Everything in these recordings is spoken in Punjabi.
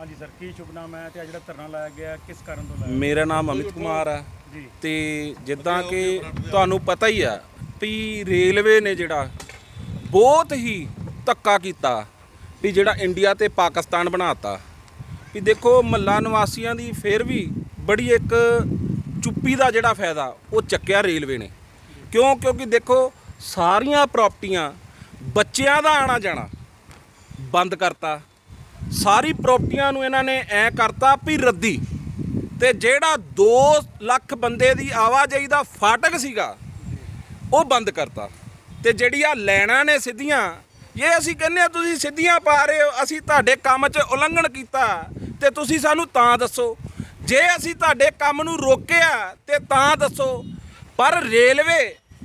ਹਾਂਜੀ ਸਰ ਕੀ ਸ਼ੁਭ ਨਾਮ ਹੈ ਤੇ ਆ ਜਿਹੜਾ ਧਰਨਾ ਲਾਇਆ ਗਿਆ ਕਿਸ ਕਾਰਨ ਤੋਂ ਲਾਇਆ ਮੇਰਾ ਨਾਮ ਅਮਿਤ ਕੁਮਾਰ ਆ ਜੀ। ਤੇ ਜਿੱਦਾਂ ਕਿ ਤੁਹਾਨੂੰ ਪਤਾ ਹੀ ਆ ਵੀ ਰੇਲਵੇ ਨੇ ਜਿਹੜਾ ਬਹੁਤ ਹੀ ਧੱਕਾ ਕੀਤਾ ਵੀ ਜਿਹੜਾ ਇੰਡੀਆ ਤੇ ਪਾਕਿਸਤਾਨ ਬਣਾਤਾ। ਵੀ ਦੇਖੋ ਮੱਲਾ ਨਿਵਾਸੀਆਂ ਦੀ ਫੇਰ ਵੀ ਬੜੀ ਇੱਕ ਚੁੱਪੀ ਦਾ ਜਿਹੜਾ ਫਾਇਦਾ ਉਹ ਚੱਕਿਆ ਰੇਲਵੇ ਨੇ। ਕਿਉਂ? ਕਿਉਂਕਿ ਦੇਖੋ ਸਾਰੀਆਂ ਪ੍ਰਾਪਰਟੀਆਂ ਬੱਚਿਆਂ ਦਾ ਆਣਾ ਜਾਣਾ ਬੰਦ ਕਰਤਾ। ਸਾਰੀ ਪ੍ਰਾਪਰਟੀਆਂ ਨੂੰ ਇਹਨਾਂ ਨੇ ਐ ਕਰਤਾ ਵੀ ਰੱਦੀ। ਤੇ ਜਿਹੜਾ 2 ਲੱਖ ਬੰਦੇ ਦੀ ਆਵਾਜਾਈ ਦਾ ਫਾਟਕ ਸੀਗਾ, ਉਹ ਬੰਦ ਕਰਤਾ। ਤੇ ਜਿਹੜੀ ਆ ਲੈਣਾ ਨੇ ਸਿੱਧੀਆਂ, ਇਹ ਅਸੀਂ ਕਹਿੰਦੇ ਆ ਤੁਸੀਂ ਸਿੱਧੀਆਂ ਪਾ ਰਹੇ ਹੋ, ਅਸੀਂ ਤੁਹਾਡੇ ਕੰਮ 'ਚ ਉਲੰਘਣ ਕੀਤਾ। ਤੇ ਤੁਸੀਂ ਸਾਨੂੰ ਤਾਂ ਦੱਸੋ। ਜੇ ਅਸੀਂ ਤੁਹਾਡੇ ਕੰਮ ਨੂੰ ਰੋਕਿਆ, ਤੇ ਤਾਂ ਦੱਸੋ। ਪਰ ਰੇਲਵੇ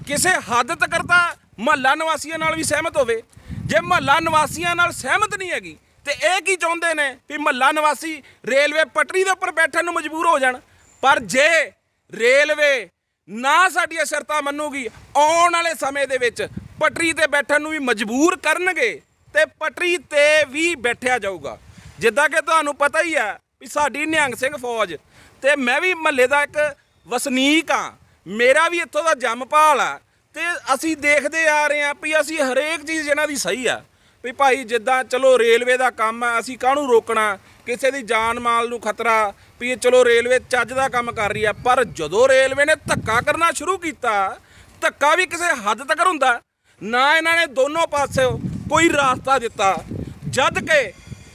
ਕਿਸੇ ਹੱਦ ਤੱਕ ਤਾਂ ਮਹੱਲਾ ਨਿਵਾਸੀਆਂ ਨਾਲ ਵੀ ਸਹਿਮਤ ਹੋਵੇ। ਜੇ ਮਹੱਲਾ ਨਿਵਾਸੀਆਂ ਨਾਲ ਸਹਿਮਤ ਨਹੀਂ ਹੈਗੀ ਤੇ ਇਹ ਕੀ ਚਾਹੁੰਦੇ ਨੇ ਵੀ ਮਹੱਲਾ ਨਿਵਾਸੀ ਰੇਲਵੇ ਪਟੜੀ ਦੇ ਉੱਪਰ ਬੈਠਣ ਨੂੰ ਮਜਬੂਰ ਹੋ ਜਾਣ? ਪਰ ਜੇ ਰੇਲਵੇ ਨਾ ਸਾਡੀਆਂ ਸ਼ਰਤਾਂ ਮੰਨੂਗੀ, ਆਉਣ ਵਾਲੇ ਸਮੇਂ ਦੇ ਵਿੱਚ ਪਟਰੀ ਤੇ ਬੈਠਣ ਨੂੰ ਵੀ ਮਜਬੂਰ ਕਰਨਗੇ ਤੇ ਪਟਰੀ ਤੇ ਵੀ ਬੈਠਿਆ ਜਾਊਗਾ। ਜਿੱਦਾਂ ਕਿ ਤੁਹਾਨੂੰ ਪਤਾ ਹੀ ਆ ਵੀ ਸਾਡੀ ਨਿਹੰਗ ਸਿੰਘ ਫੌਜ ਤੇ ਮੈਂ ਵੀ ਮਹੱਲੇ ਦਾ ਇੱਕ ਵਸਨੀਕ ਆ ਮੇਰਾ ਵੀ ਇੱਥੋਂ ਦਾ ਜੰਮਪਾਲ ਆ ਤੇ ਅਸੀਂ ਦੇਖਦੇ ਆ ਰਹੇ ਆ ਵੀ ਅਸੀਂ ਹਰੇਕ ਚੀਜ਼ ਇਹਨਾਂ ਦੀ ਸਹੀ ਆ। ਵੀ ਭਾਈ ਜਿੱਦਾਂ ਚਲੋ ਰੇਲਵੇ ਦਾ ਕੰਮ ਆ, ਅਸੀਂ ਕਾਹਨੂੰ ਰੋਕਣਾ? ਕਿਸੇ ਦੀ ਜਾਨ ਮਾਲ ਨੂੰ ਖਤਰਾ ਵੀ ਇਹ ਚਲੋ ਰੇਲਵੇ ਚੱਜ ਦਾ ਕੰਮ ਕਰ ਰਹੀ ਆ, ਪਰ ਜਦੋਂ ਰੇਲਵੇ ਨੇ ਧੱਕਾ ਕਰਨਾ ਸ਼ੁਰੂ ਕੀਤਾ, ਧੱਕਾ ਵੀ ਕਿਸੇ ਹੱਦ ਤੱਕ ਹੁੰਦਾ। ਨਾ ਇਹਨਾਂ ਨੇ ਦੋਨੋਂ ਪਾਸੇ ਕੋਈ ਰਾਸਤਾ ਦਿੱਤਾ। ਜਦ ਕਿ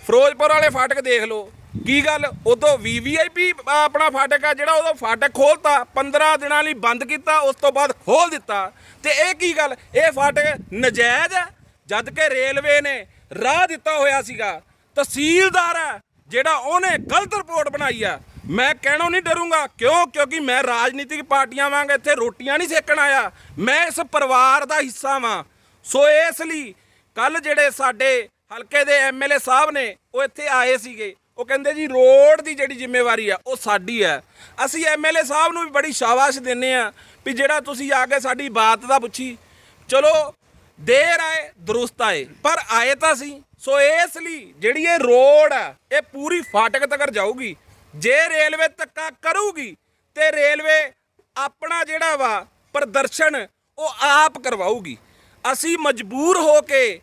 ਫਿਰੋਜ਼ਪੁਰ ਵਾਲੇ ਫਾਟਕ ਦੇਖ ਲਓ, ਕੀ ਗੱਲ? ਉਦੋਂ ਵੀਵੀਆਈਪੀ ਆਪਣਾ ਫਾਟਕ ਆ, ਜਿਹੜਾ ਉਦੋਂ ਫਾਟਕ ਖੋਲਤਾ 15 ਦਿਨਾਂ ਲਈ ਬੰਦ ਕੀਤਾ, ਉਸ ਤੋਂ ਬਾਅਦ ਖੋਲ ਦਿੱਤਾ। ਤੇ ਇਹ ਕੀ ਗੱਲ? ਇਹ ਫਾਟਕ ਨਜਾਇਜ਼ ਹੈ ਜਦ ਕਿ ਰੇਲਵੇ ਨੇ ਰਾਹ ਦਿੱਤਾ ਹੋਇਆ ਸੀਗਾ। ਤਹਿਸੀਲਦਾਰ ਹੈ, ਜਿਹੜਾ ਉਹਨੇ ਗਲਤ ਰਿਪੋਰਟ ਬਣਾਈ ਆ ਮੈਂ ਕਹਿਣੋਂ ਨਹੀਂ ਡਰੂੰਗਾ। ਕਿਉਂ? ਕਿਉਂਕਿ ਮੈਂ ਰਾਜਨੀਤਿਕ ਪਾਰਟੀਆਂ ਵਾਂਗ ਇੱਥੇ ਰੋਟੀਆਂ ਨਹੀਂ ਸੇਕਣ ਆਇਆ। ਮੈਂ ਇਸ ਪਰਿਵਾਰ ਦਾ ਹਿੱਸਾ ਵਾਂ। ਸੋ ਇਸ ਲਈ ਕੱਲ ਜਿਹੜੇ ਸਾਡੇ ਹਲਕੇ ਦੇ ਐਮਐਲਏ ਸਾਹਿਬ ਨੇ, ਉਹ ਇੱਥੇ ਆਏ ਸੀਗੇ। ਉਹ ਕਹਿੰਦੇ ਜੀ, ਰੋਡ ਦੀ ਜਿਹੜੀ ਜ਼ਿੰਮੇਵਾਰੀ ਆ ਉਹ ਸਾਡੀ ਹੈ। ਅਸੀਂ ਐਮਐਲਏ ਸਾਹਿਬ ਨੂੰ ਵੀ ਬੜੀ ਸ਼ਾਬਾਸ਼ ਦਿੰਨੇ ਆ ਵੀ ਜਿਹੜਾ ਤੁਸੀਂ ਆ ਕੇ ਸਾਡੀ ਬਾਤ ਦਾ ਪੁੱਛੀ। ਚਲੋ ਦੇਰ ਆਏ, ਦਰੁਸਤ ਆਏ। ਪਰ ਆਏ ਤਾਂ ਸੀ। ਸੋ ਇਸ ਲਈ ਜਿਹੜੀ ਇਹ ਰੋਡ ਆ, ਇਹ ਪੂਰੀ ਫਾਟਕ ਤੱਕ ਜਾਊਗੀ। ਜੇ ਰੇਲਵੇ ਧੱਕਾ ਕਰੂਗੀ, ਤੇ ਰੇਲਵੇ ਆਪਣਾ ਜਿਹੜਾ ਵਾ ਪ੍ਰਦਰਸ਼ਨ, ਉਹ ਆਪ ਕਰਵਾਊਗੀ। ਅਸੀਂ ਮਜਬੂਰ ਹੋ ਕੇ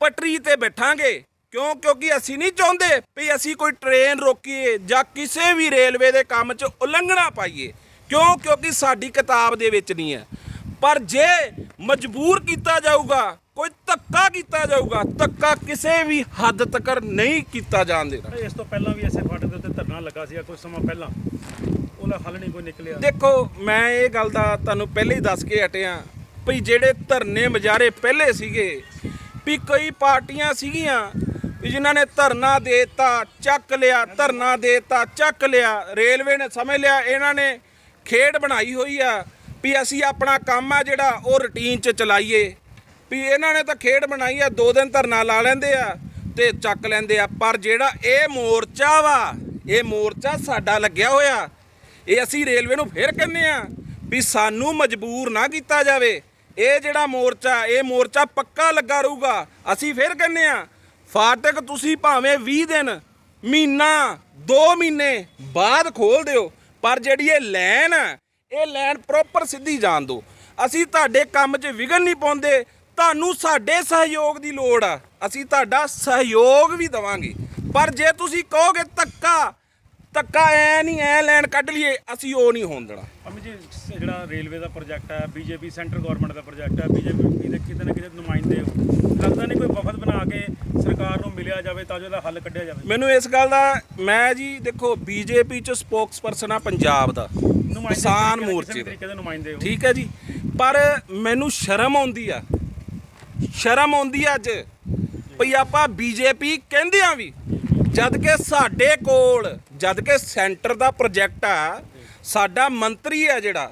ਪਟਰੀ ਤੇ ਬੈਠਾਂਗੇ। ਕਿਉਂ? ਕਿਉਂਕਿ ਅਸੀਂ ਨਹੀਂ ਚਾਹੁੰਦੇ ਵੀ ਅਸੀਂ ਕੋਈ ਟ੍ਰੇਨ ਰੋਕੀਏ ਜਾਂ ਕਿਸੇ ਵੀ ਰੇਲਵੇ ਦੇ ਕੰਮ 'ਚ ਉਲੰਘਣਾ ਪਾਈਏ। ਕਿਉਂ? ਕਿਉਂਕਿ ਸਾਡੀ ਕਿਤਾਬ ਦੇ ਵਿੱਚ ਨਹੀਂ ਹੈ। ਪਰ ਜੇ ਮਜਬੂਰ ਕੀਤਾ ਜਾਊਗਾ ਕੋਈ ਧੱਕਾ ਕੀਤਾ ਜਾਊਗਾ ਧੱਕਾ ਕਿਸੇ ਵੀ ਹੱਦ ਤੱਕ ਨਹੀਂ ਕੀਤਾ ਜਾਣ ਦੇਣਾ। ਇਸ ਤੋਂ ਪਹਿਲਾਂ ਵੀ ਐਸੇ ਫਾਟਕ ਦੇ ਉੱਤੇ ਧਰਨਾ ਲੱਗਾ ਸੀ ਕੁਝ ਸਮਾਂ ਪਹਿਲਾਂ। ਉਹਦਾ ਹੱਲ ਨਹੀਂ ਕੋਈ ਨਿਕਲਿਆ। ਦੇਖੋ ਮੈਂ ਇਹ ਗੱਲ ਦਾ ਤੁਹਾਨੂੰ ਪਹਿਲੇ ਹੀ ਦੱਸ ਕੇ ਹਟਿਆ ਵੀ ਜਿਹੜੇ ਧਰਨੇ ਮਜਾਰੇ ਪਹਿਲੇ ਸੀਗੇ ਵੀ ਕਈ ਪਾਰਟੀਆਂ ਸੀਗੀਆਂ ਵੀ ਜਿਨ੍ਹਾਂ ਨੇ ਧਰਨਾ ਦੇਤਾ ਚੱਕ ਲਿਆ ਧਰਨਾ ਦੇਤਾ ਚੱਕ ਲਿਆ ਰੇਲਵੇ ਨੇ ਸਮਝ ਲਿਆ ਇਹਨਾਂ ਨੇ ਖੇਡ ਬਣਾਈ ਹੋਈ ਆ ਵੀ ਅਸੀਂ ਆਪਣਾ ਕੰਮ ਆ ਜਿਹੜਾ ਉਹ ਰੁਟੀਨ 'ਚ ਚਲਾਈਏ। ਵੀ ਇਹਨਾਂ ਨੇ ਤਾਂ ਖੇਡ ਬਣਾਈ ਆ, ਦੋ ਦਿਨ ਧਰਨਾ ਲਾ ਲੈਂਦੇ ਆ ਤੇ ਚੱਕ ਲੈਂਦੇ ਆ। ਪਰ ਜਿਹੜਾ ਇਹ ਮੋਰਚਾ ਵਾ, ਇਹ ਮੋਰਚਾ ਸਾਡਾ ਲੱਗਿਆ ਹੋਇਆ। ਇਹ ਅਸੀਂ ਰੇਲਵੇ ਨੂੰ ਫੇਰ ਕਹਿੰਦੇ ਆ ਵੀ ਸਾਨੂੰ ਮਜਬੂਰ ਨਾ ਕੀਤਾ ਜਾਵੇ। ਇਹ ਜਿਹੜਾ ਮੋਰਚਾ, ਇਹ ਮੋਰਚਾ ਪੱਕਾ ਲੱਗਾ ਰਹੂਗਾ। ਅਸੀਂ ਫੇਰ ਕਹਿੰਦੇ ਆ, ਫਾਟਕ ਤੁਸੀਂ ਭਾਵੇਂ 20 ਦਿਨ, ਮਹੀਨਾ 2 ਮਹੀਨੇ ਬਾਅਦ ਖੋਲ ਦਿਓ, ਪਰ ਜਿਹੜੀ ਇਹ ਲਾਈਨ ਆ ਇਹ ਲਾਈਨ ਪ੍ਰੋਪਰ ਸਿੱਧੀ ਜਾਣ ਦਿਓ। ਅਸੀਂ ਤੁਹਾਡੇ ਕੰਮ 'ਚ ਵਿਘਨ ਨਹੀਂ ਪਾਉਂਦੇ। ਤੁਹਾਨੂੰ ਸਾਡੇ ਸਹਿਯੋਗ ਦੀ ਲੋੜ ਆ। ਅਸੀਂ ਤੁਹਾਡਾ ਸਹਿਯੋਗ ਵੀ ਦਵਾਂਗੇ। ਪਰ ਜੇ ਤੁਸੀਂ ਕਹੋਗੇ ਧੱਕਾ ਧੱਕਾ ਐ ਨਹੀਂ, ਐ ਲੈਣ ਕੱਢ ਲਈਏ, ਅਸੀਂ ਉਹ ਨਹੀਂ ਹੋਣ ਦੇਣਾ। ਅਮੀ ਜੀ, ਜਿਹੜਾ ਰੇਲਵੇ ਦਾ ਪ੍ਰੋਜੈਕਟ ਹੈ ਬੀਜੇਪੀ, ਸੈਂਟਰ ਗਵਰਨਮੈਂਟ ਦਾ ਪ੍ਰੋਜੈਕਟ ਹੈ ਬੀਜੇਪੀ ਦੇ ਕਿਤੇ ਨਾ ਕਿਤੇ ਨੁਮਾਇੰਦੇ ਹੋ। ਲੱਗਦਾ ਨਹੀਂ ਕੋਈ ਵਫਦ ਬਣਾ ਕੇ ਸਰਕਾਰ ਨੂੰ ਮਿਲਿਆ ਜਾਵੇ ਤਾਂ ਜੋ ਇਹਦਾ ਹੱਲ ਕੱਢਿਆ ਜਾਵੇ। ਮੈਨੂੰ ਇਸ ਗੱਲ ਦਾ ਮੈਂ ਜੀ ਦੇਖੋ ਬੀਜੇਪੀ ਚ ਸਪੋਕਸਪਰਸਨ ਆ ਪੰਜਾਬ ਦਾ ਨੁਮਾਇੰਦੇ ਕਿਸਾਨ ਕਿਸੇ ਮੋਰਚੇ ਕਿਸੇ ਦਾ। ਤਰੀਕੇ ਦੇ ਨੁਮਾਇੰਦੇ ਹੋ। ਠੀਕ ਹੈ ਜੀ। ਪਰ ਮੈਨੂੰ ਸ਼ਰਮ ਆਉਂਦੀ ਆ। ਸ਼ਰਮ ਆਉਂਦੀ ਆ ਅੱਜ। ਭਈ ਆਪਾਂ ਬੀਜੇਪੀ ਕਹਿੰਦੇ ਆ ਵੀ ਜਦ ਕਿ ਸਾਡੇ ਕੋਲ ਜਦ ਕਿ ਸੈਂਟਰ ਦਾ ਪ੍ਰੋਜੈਕਟ ਆ ਸਾਡਾ ਮੰਤਰੀ ਆ ਜਿਹੜਾ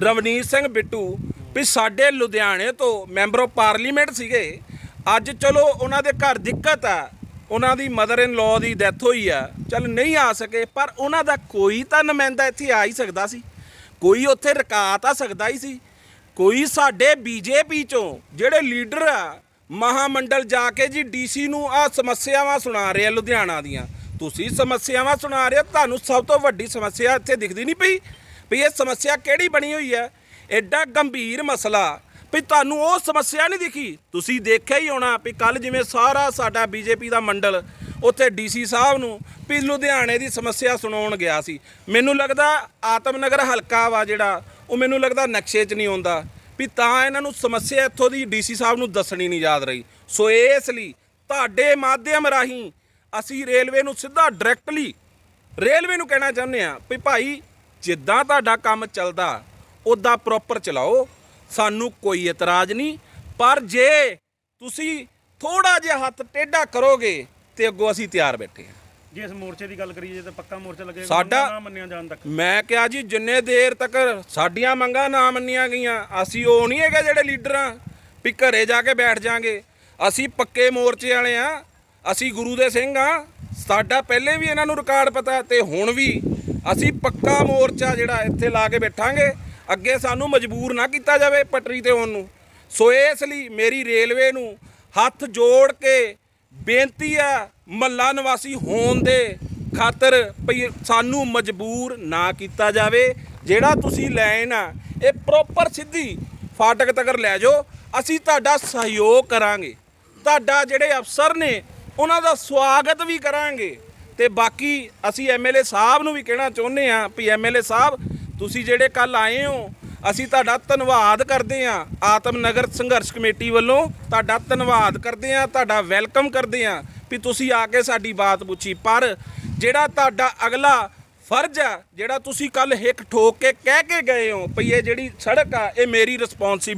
ਰਵਨੀਤ ਸਿੰਘ ਬਿੱਟੂ ਵੀ ਸਾਡੇ ਲੁਧਿਆਣੇ ਤੋਂ ਮੈਂਬਰ ਆਫ ਪਾਰਲੀਮੈਂਟ ਸੀਗੇ। ਅੱਜ ਚਲੋ ਉਹਨਾਂ ਦੇ ਘਰ ਦਿੱਕਤ ਆ, ਉਹਨਾਂ ਦੀ ਮਦਰ ਇਨ ਲਾਅ ਦੀ ਡੈਥ ਹੋਈ ਆ, ਚਲ ਨਹੀਂ ਆ ਸਕੇ, ਪਰ ਉਹਨਾਂ ਦਾ ਕੋਈ ਤਾਂ ਨੁਮਾਇੰਦਾ ਇੱਥੇ ਆ ਹੀ ਸਕਦਾ ਸੀ। ਕੋਈ ਉੱਥੇ ਰਕਾ ਤਾਂ ਸਕਦਾ ਹੀ ਸੀ। ਕੋਈ ਸਾਡੇ ਬੀਜੇਪੀ ਚੋਂ ਜਿਹੜੇ ਲੀਡਰ ਆ, ਮਹਾਮੰਡਲ ਜਾ ਕੇ ਜੀ ਡੀਸੀ ਨੂੰ ਆ ਸਮੱਸਿਆਵਾਂ ਸੁਣਾ ਰਹੇ ਆ ਲੁਧਿਆਣਾ ਦੀਆਂ। ਤੁਸੀਂ ਸਮੱਸਿਆਵਾਂ ਸੁਣਾ ਰਹੇ ਹੋ, ਤੁਹਾਨੂੰ ਸਭ ਤੋਂ ਵੱਡੀ ਸਮੱਸਿਆ ਇੱਥੇ ਦਿਖਦੀ ਨਹੀਂ ਪਈ, ਵੀ ਇਹ ਸਮੱਸਿਆ ਕਿਹੜੀ ਬਣੀ ਹੋਈ ਹੈ ਐਡਾ ਗੰਭੀਰ ਮਸਲਾ ਵੀ ਤੁਹਾਨੂੰ ਉਹ ਸਮੱਸਿਆ ਨਹੀਂ ਦਿਖੀ। ਤੁਸੀਂ ਦੇਖਿਆ ਹੀ ਹੋਣਾ ਵੀ ਕੱਲ ਜਿਵੇਂ ਸਾਰਾ ਸਾਡਾ ਬੀਜੇਪੀ ਦਾ ਮੰਡਲ ਉੱਥੇ ਡੀਸੀ ਸਾਹਿਬ ਨੂੰ ਵੀ ਲੁਧਿਆਣੇ ਦੀ ਸਮੱਸਿਆ ਸੁਣਾਉਣ ਗਿਆ ਸੀ। ਮੈਨੂੰ ਲੱਗਦਾ ਆਤਮਨਗਰ ਹਲਕਾ ਵਾ ਜਿਹੜਾ, ਉਹ ਮੈਨੂੰ ਲੱਗਦਾ ਨਕਸ਼ੇ 'ਚ ਨਹੀਂ ਆਉਂਦਾ। ਵੀ ਤਾਂ ਇਹਨਾਂ ਨੂੰ ਸਮੱਸਿਆ ਇੱਥੋਂ ਦੀ ਡੀਸੀ ਸਾਹਿਬ ਨੂੰ ਦੱਸਣੀ ਨਹੀਂ ਯਾਦ ਰਹੀ। ਸੋ ਇਸ ਲਈ ਤੁਹਾਡੇ ਮਾਧਿਅਮ ਰਾਹੀਂ ਅਸੀਂ ਰੇਲਵੇ ਨੂੰ ਸਿੱਧਾ ਡਾਇਰੈਕਟਲੀ, ਰੇਲਵੇ ਨੂੰ ਕਹਿਣਾ ਚਾਹੁੰਦੇ ਆ ਵੀ ਭਾਈ, ਜਿੱਦਾਂ ਤੁਹਾਡਾ ਕੰਮ ਚੱਲਦਾ, ਉਦਾਂ ਪ੍ਰੋਪਰ ਚਲਾਓ। ਸਾਨੂੰ ਕੋਈ ਇਤਰਾਜ਼ ਨਹੀਂ। ਪਰ ਜੇ ਤੁਸੀਂ ਥੋੜਾ ਜਿਹਾ ਹੱਥ ਟੇਢਾ ਕਰੋਗੇ ਤੇ ਅੱਗੋਂ ਅਸੀਂ ਤਿਆਰ ਬੈਠੇ ਹਾਂ। ਜੇ ਇਸ ਮੋਰਚੇ ਦੀ ਗੱਲ ਕਰੀਏ ਤਾਂ ਪੱਕਾ ਮੋਰਚਾ ਲੱਗੇਗਾ ਸਾਡਾ- ਨਾ ਮੰਨਿਆ ਜਾਣ ਤੱਕ। ਮੈਂ ਕਿਹਾ ਜੀ ਜਿੰਨੇ ਦੇਰ ਤੱਕ ਸਾਡੀਆਂ ਮੰਗਾਂ ਨਾ ਮੰਨੀਆਂ ਗਈਆਂ ਅਸੀਂ ਉਹ ਨਹੀਂ ਹੈਗੇ ਜਿਹੜੇ ਲੀਡਰ ਆ ਵੀ ਘਰੇ ਜਾ ਕੇ ਬੈਠ ਜਾਾਂਗੇ। ਅਸੀਂ ਪੱਕੇ ਮੋਰਚੇ ਵਾਲੇ ਆ ਅਸੀਂ ਗੁਰੂ ਦੇ ਸਿੰਘ ਆ ਸਾਡਾ ਪਹਿਲੇ ਵੀ ਇਹਨਾਂ ਨੂੰ ਰਿਕਾਰਡ ਪਤਾ ਤੇ ਹੁਣ ਵੀ ਅਸੀਂ ਪੱਕਾ ਮੋਰਚਾ ਜਿਹੜਾ ਇੱਥੇ ਲਾ ਕੇ ਬੈਠਾਂਗੇ। ਅੱਗੇ ਸਾਨੂੰ ਮਜਬੂਰ ਨਾ ਕੀਤਾ ਜਾਵੇ ਪਟਰੀ ਤੇ ਆਉਣ ਨੂੰ। ਸੋ ਇਸ ਲਈ ਮੇਰੀ ਰੇਲਵੇ ਨੂੰ ਹੱਥ ਜੋੜ ਕੇ ਬੇਨਤੀ ਆ ਮੱਲਾ ਨਿਵਾਸੀ ਹੋਣ ਦੇ ਖਾਤਰ ਭਈ ਸਾਨੂੰ ਮਜਬੂਰ ਨਾ ਕੀਤਾ ਜਾਵੇ। ਜਿਹੜਾ ਤੁਸੀਂ ਲਾਈਨ ਆ, ਇਹ ਪ੍ਰੋਪਰ ਸਿੱਧੀ ਫਾਟਕ ਤੱਕ ਲੈ ਜਾਓ। ਅਸੀਂ ਤੁਹਾਡਾ ਸਹਿਯੋਗ ਕਰਾਂਗੇ। ਤੁਹਾਡਾ ਜਿਹੜੇ ਅਫਸਰ ਨੇ, ਉਹਨਾਂ ਦਾ ਸਵਾਗਤ ਵੀ ਕਰਾਂਗੇ। ਤੇ ਬਾਕੀ ਅਸੀਂ ਐਮਐਲਏ ਸਾਹਿਬ ਨੂੰ ਵੀ ਕਹਿਣਾ ਚਾਹੁੰਦੇ ਆ ਵੀ ਐਮਐਲਏ ਸਾਹਿਬ ਤੁਸੀਂ ਜਿਹੜੇ ਕੱਲ ਆਏ ਹੋ, ਅਸੀਂ ਤੁਹਾਡਾ ਧੰਨਵਾਦ ਕਰਦੇ ਹਾਂ। ਆਤਮ ਨਗਰ ਸੰਘਰਸ਼ ਕਮੇਟੀ ਵੱਲੋਂ ਤੁਹਾਡਾ ਧੰਨਵਾਦ ਕਰਦੇ ਹਾਂ, ਤੁਹਾਡਾ ਵੈਲਕਮ ਕਰਦੇ ਹਾਂ ਵੀ ਤੁਸੀਂ ਆ ਕੇ ਸਾਡੀ ਬਾਤ ਪੁੱਛੀ। ਪਰ ਜਿਹੜਾ ਤੁਹਾਡਾ ਅਗਲਾ ਫਰਜ਼ ਆ ਜਿਹੜਾ ਤੁਸੀਂ ਕੱਲ ਹਿੱਕ ਠੋਕ ਕੇ ਕਹਿ ਕੇ ਗਏ ਹੋ ਵੀ ਇਹ ਜਿਹੜੀ ਸੜਕ ਆ, ਇਹ ਮੇਰੀ ਰਿਸਪੌਂਸਿਬਿਲਟੀ